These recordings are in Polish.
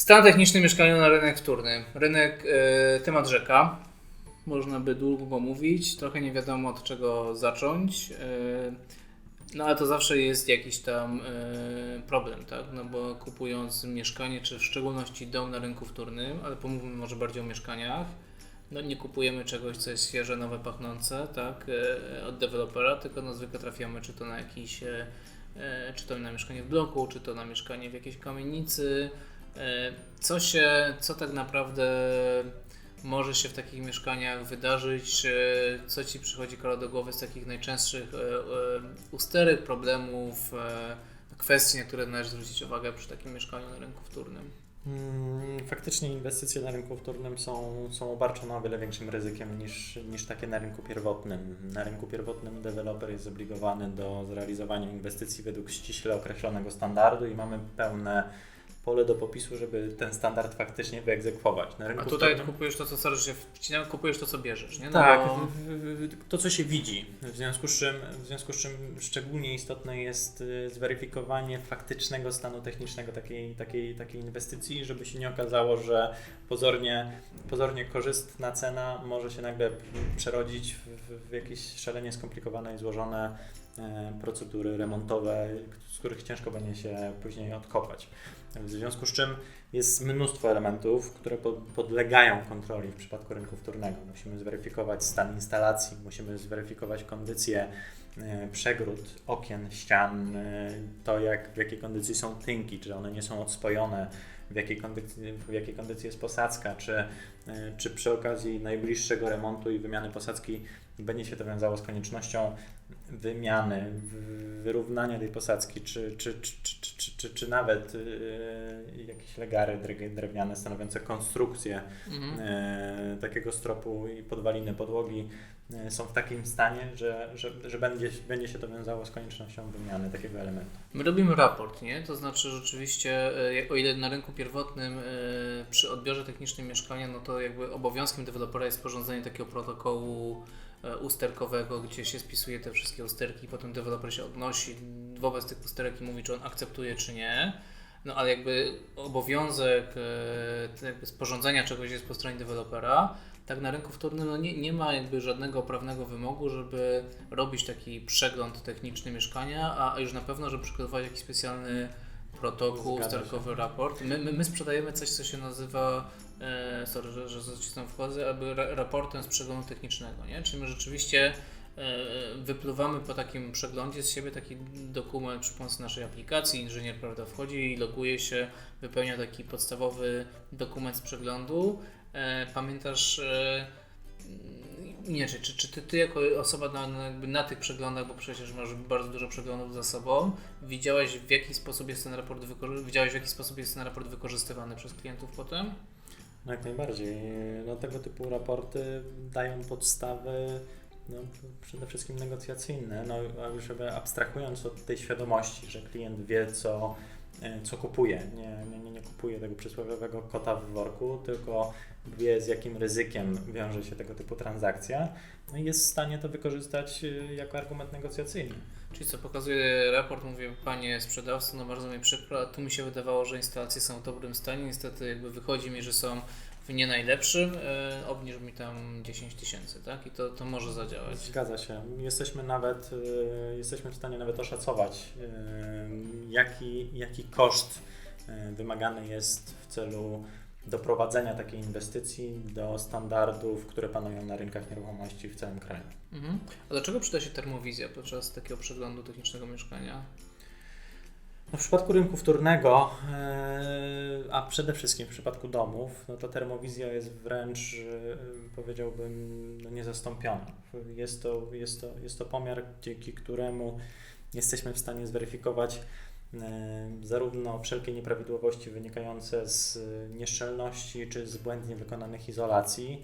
Stan techniczny mieszkania na rynek wtórny. Rynek, e, temat rzeka. Można by długo mówić, trochę nie wiadomo od czego zacząć. E, no ale to zawsze jest jakiś tam e, problem, tak? No bo kupując mieszkanie, czy w szczególności dom na rynku wtórnym, ale pomówmy może bardziej o mieszkaniach, no nie kupujemy czegoś, co jest świeże, nowe, pachnące, tak? Od dewelopera, tylko no zwykle trafiamy czy to na jakiś, czy to na mieszkanie w bloku, czy to na mieszkanie w jakiejś kamienicy. E, co się, co tak naprawdę może się w takich mieszkaniach wydarzyć? Czy co Ci przychodzi Karol do głowy z takich najczęstszych e, e, usterek, problemów, e, kwestii, na które należy zwrócić uwagę przy takim mieszkaniu na rynku wtórnym? Mm, Faktycznie inwestycje na rynku wtórnym są, są obarczone o wiele większym ryzykiem niż, niż takie na rynku pierwotnym. Na rynku pierwotnym deweloper jest zobligowany do zrealizowania inwestycji według ściśle określonego standardu i mamy pełne pole do popisu, żeby ten standard faktycznie wyegzekwować. Na rynku A tutaj wtórnym- kupujesz to, co się wcinam, kupujesz to, co bierzesz, nie? No tak, bo- to co się widzi. W związku z czym, w związku z czym szczególnie istotne jest y, zweryfikowanie faktycznego stanu technicznego takiej, takiej, takiej inwestycji, żeby się nie okazało, że pozornie, pozornie korzystna cena może się nagle przerodzić w, w jakieś szalenie skomplikowane i złożone e, procedury remontowe, z których ciężko będzie się później odkopać. W związku z czym jest mnóstwo elementów, które po- podlegają kontroli w przypadku rynku wtórnego. Musimy zweryfikować stan instalacji, musimy zweryfikować kondycję e, przegród, okien, ścian, e, to jak, w jakiej kondycji są tynki, czy one nie są odspojone, w jakiej kondycji, w jakiej kondycji jest posadzka, czy, e, czy przy okazji najbliższego remontu i wymiany posadzki będzie się to wiązało z koniecznością wymiany, wyrównania tej posadzki, czy, czy, czy, czy, czy, nawet y, y, jakieś legary drewniane stanowiące konstrukcję mhm. y, takiego stropu i podwaliny podłogi są w takim stanie, że, że, że będzie, będzie się to wiązało z koniecznością wymiany takiego elementu. My robimy raport, nie? To znaczy rzeczywiście, o ile na rynku pierwotnym przy odbiorze technicznym mieszkania, no to jakby obowiązkiem dewelopera jest sporządzenie takiego protokołu usterkowego, gdzie się spisuje te wszystkie usterki i potem deweloper się odnosi wobec tych usterek i mówi, czy on akceptuje, czy nie. No ale jakby obowiązek e, jakby sporządzenia czegoś jest po stronie dewelopera. Tak na rynku wtórnym no nie, nie ma jakby żadnego prawnego wymogu, żeby robić taki przegląd techniczny mieszkania, a a już na pewno, żeby przygotować jakiś specjalny protokół, usterkowy raport. My, my, my sprzedajemy coś, co się nazywa, e, sorry, że, że ci tam wchodzę, aby ra, raportem z przeglądu technicznego, nie? Czyli my rzeczywiście e, wypluwamy po takim przeglądzie z siebie taki dokument przy pomocy naszej aplikacji. Inżynier prawda, wchodzi i loguje się, wypełnia taki podstawowy dokument z przeglądu. E, pamiętasz, nie, czy, czy, ty, ty jako osoba na, na, tych przeglądach, bo przecież masz bardzo dużo przeglądów za sobą, widziałeś w jaki sposób jest ten raport, widziałeś w jaki sposób jest ten raport wykorzystywany przez klientów potem? No jak najbardziej. No, tego typu raporty dają podstawy no, przede wszystkim negocjacyjne. No, już abstrahując od tej świadomości, że klient wie, co, co kupuje. Nie, nie, nie, kupuje tego przysłowiowego kota w worku, tylko wie, z jakim ryzykiem wiąże się tego typu transakcja. No i jest w stanie to wykorzystać e, jako argument negocjacyjny. Czyli co pokazuje raport, mówię, panie sprzedawco, no bardzo mi przykro, tu mi się wydawało, że instalacje są w dobrym stanie, niestety jakby wychodzi mi, że są nie najlepszym, e, obniż mi tam 10 tysięcy, tak? I to, to może zadziałać. Zgadza się. Jesteśmy nawet, y, jesteśmy w stanie nawet oszacować, y, jaki, jaki koszt wymagany jest w celu doprowadzenia takiej inwestycji do standardów, które panują na rynkach nieruchomości w całym kraju. Mhm. A dlaczego przyda się termowizja podczas takiego przeglądu technicznego mieszkania? No w przypadku rynku wtórnego, a przede wszystkim w przypadku domów, no to termowizja jest wręcz, y, powiedziałbym, no niezastąpiona. Jest to, jest, to, jest to pomiar, dzięki któremu jesteśmy w stanie zweryfikować y, zarówno wszelkie nieprawidłowości wynikające z nieszczelności czy z błędnie wykonanych izolacji,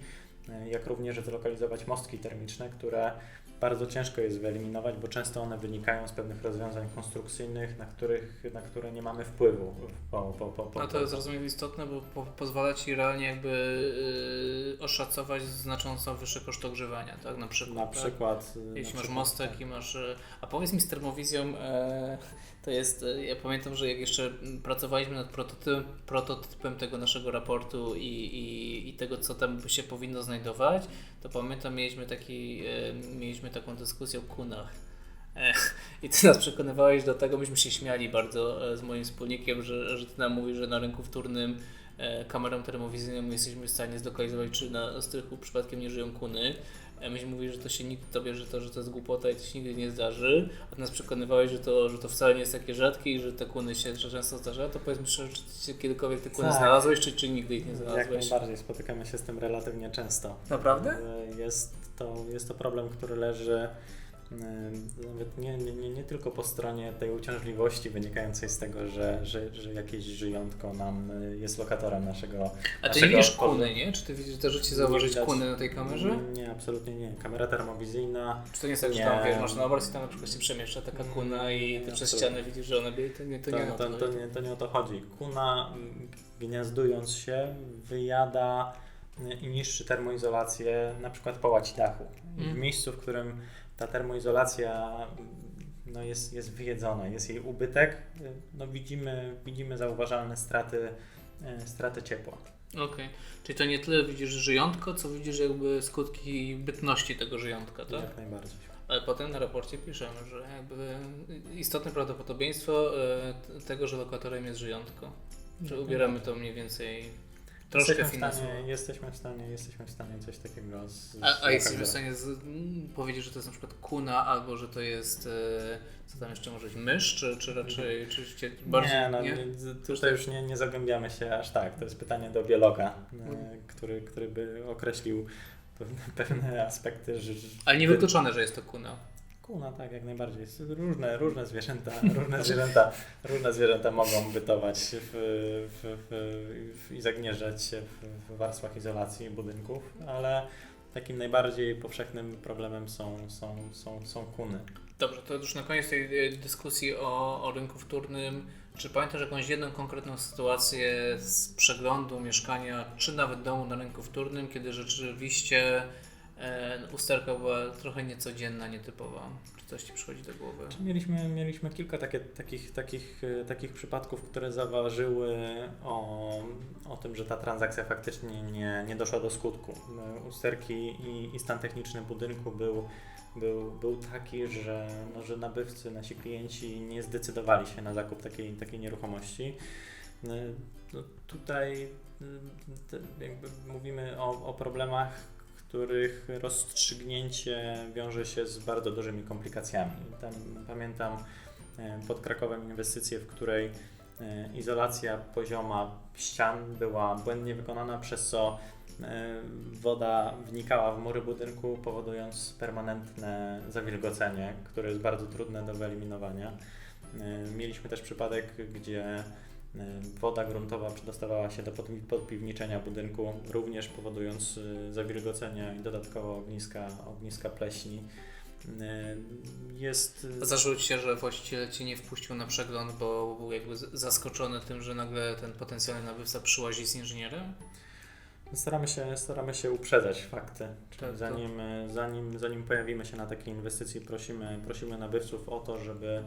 y, jak również zlokalizować mostki termiczne, które bardzo ciężko jest wyeliminować, bo często one wynikają z pewnych rozwiązań konstrukcyjnych, na, których, na które nie mamy wpływu. Po, po, po, po, No to jest rozumiem istotne, bo po, pozwala Ci realnie jakby yy, oszacować znacząco wyższy koszt ogrzewania, tak? Na przykład. Na tak? przykład. y, Jeśli na masz przykład, mostek tak. i masz. e, A powiedz mi z termowizją, e, to jest. e, Ja pamiętam, że jak jeszcze mm, pracowaliśmy nad prototypem, prototypem tego naszego raportu i, i, i tego, co tam się powinno znajdować, to pamiętam, mieliśmy, taki, e, mieliśmy taką dyskusję o kunach. I ty nas przekonywałeś do tego, myśmy się śmiali bardzo e, z moim wspólnikiem, że, że ty nam mówisz, że na rynku wtórnym e, kamerą termowizyjną jesteśmy w stanie zlokalizować, czy na strychu przypadkiem nie żyją kuny. Myśmy mówili, że to się nikt tobie, że to, że to jest głupota i to się nigdy nie zdarzy, a nas przekonywałeś, że to, że to wcale nie jest takie rzadkie i że te kuny się często zdarzają, to powiedz mi szczerze, czy ty kiedykolwiek te kuny Tak. znalazłeś, czy, czy nigdy ich nie Jak znalazłeś? najbardziej spotykamy się z tym relatywnie często. Naprawdę? E, Jest to, jest to problem, który leży nie, nie, nie, tylko po stronie tej uciążliwości wynikającej z tego, że, że, że jakieś żyjątko nam e, jest lokatorem naszego. A ty naszego widzisz kuny, nie? Czy ty widzisz też, ci zauważyć widać. kuny na tej kamerze? Nie, absolutnie nie. Kamera termowizyjna. Czy to nie jest tak, że tam wiesz, masz na obraz i tam na przykład się przemieszcza taka kuna i ty przez ścianę widzisz, że ona bije, to nie, to To, nie to, o to, to nie, to nie o to chodzi. Kuna mm, gniazdując się wyjada y, i niszczy termoizolację na przykład po łaci dachu. W Mm. miejscu, w którym ta termoizolacja no jest, jest wyjedzona, jest jej ubytek, no widzimy, widzimy zauważalne straty, y, straty ciepła. Okej, czyli to nie tyle widzisz żyjątko, co widzisz jakby skutki bytności tego żyjątka, tak? Jak najbardziej. Ale potem na raporcie piszemy, że jakby istotne prawdopodobieństwo e, tego, że lokatorem jest żyjątko. Czy ubieramy to mniej więcej troszkę jesteśmy w, finansowo. stanie, jesteśmy, w stanie, jesteśmy w stanie coś takiego z, A, a jesteśmy w stanie z, m, powiedzieć, że to jest na przykład kuna, albo że to jest, e, co tam jeszcze może być, mysz, czy, czy raczej, czy, czy bardziej, nie, no, nie? tutaj już nie, nie zagłębiamy się aż tak. To jest pytanie do biologa, e, który, który by określił pewne, pewne aspekty. Że, że- Ale nie wykluczone, że jest to kuna. Kuna, tak, jak najbardziej. Różne, różne zwierzęta, różne zwierzęta, różne zwierzęta mogą bytować w, w, w, w, i zagnieżdżać się w, w warstwach izolacji budynków, ale takim najbardziej powszechnym problemem są, są, są, są kuny. Dobrze, to już na koniec tej e, dyskusji o, o rynku wtórnym. Czy pamiętasz jakąś jedną konkretną sytuację z przeglądu mieszkania, czy nawet domu na rynku wtórnym, kiedy rzeczywiście usterka była trochę niecodzienna, nietypowa? Czy coś Ci przychodzi do głowy? Mieliśmy, mieliśmy kilka takie, takich, takich, e, takich przypadków, które zaważyły o, o tym, że ta transakcja faktycznie nie, nie doszła do skutku. E, Usterki i, i stan techniczny budynku był, był, był taki, że, no, że nabywcy, nasi klienci nie zdecydowali się na zakup takiej, takiej nieruchomości. E, No, tutaj e, jakby mówimy o, o problemach, których rozstrzygnięcie wiąże się z bardzo dużymi komplikacjami. Tam pamiętam e, pod Krakowem inwestycję, w której e, izolacja pozioma ścian była błędnie wykonana, przez co e, woda wnikała w mury budynku, powodując permanentne zawilgocenie, które jest bardzo trudne do wyeliminowania. Mieliśmy też przypadek, gdzie woda gruntowa przedostawała się do podpi- podpiwniczenia budynku, również powodując e, zawilgocenie i dodatkowo ogniska, ogniska pleśni. E, Jest. Ci się, że właściciel Cię nie wpuścił na przegląd, bo był jakby zaskoczony tym, że nagle ten potencjalny nabywca przyłazi z inżynierem? Staramy się, staramy się uprzedzać fakty. Tak, zanim, e, zanim, zanim pojawimy się na takiej inwestycji, prosimy, prosimy nabywców o to, żeby,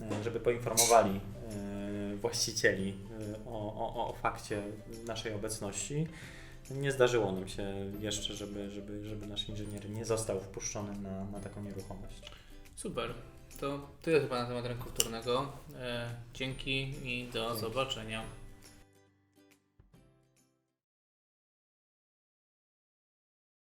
e, żeby poinformowali e, właścicieli e, o, o, o fakcie naszej obecności. Nie zdarzyło nam się jeszcze, żeby, żeby, żeby nasz inżynier nie został wpuszczony na, na taką nieruchomość. Super. To tyle chyba na temat rynku wtórnego. E, dzięki i do zobaczenia.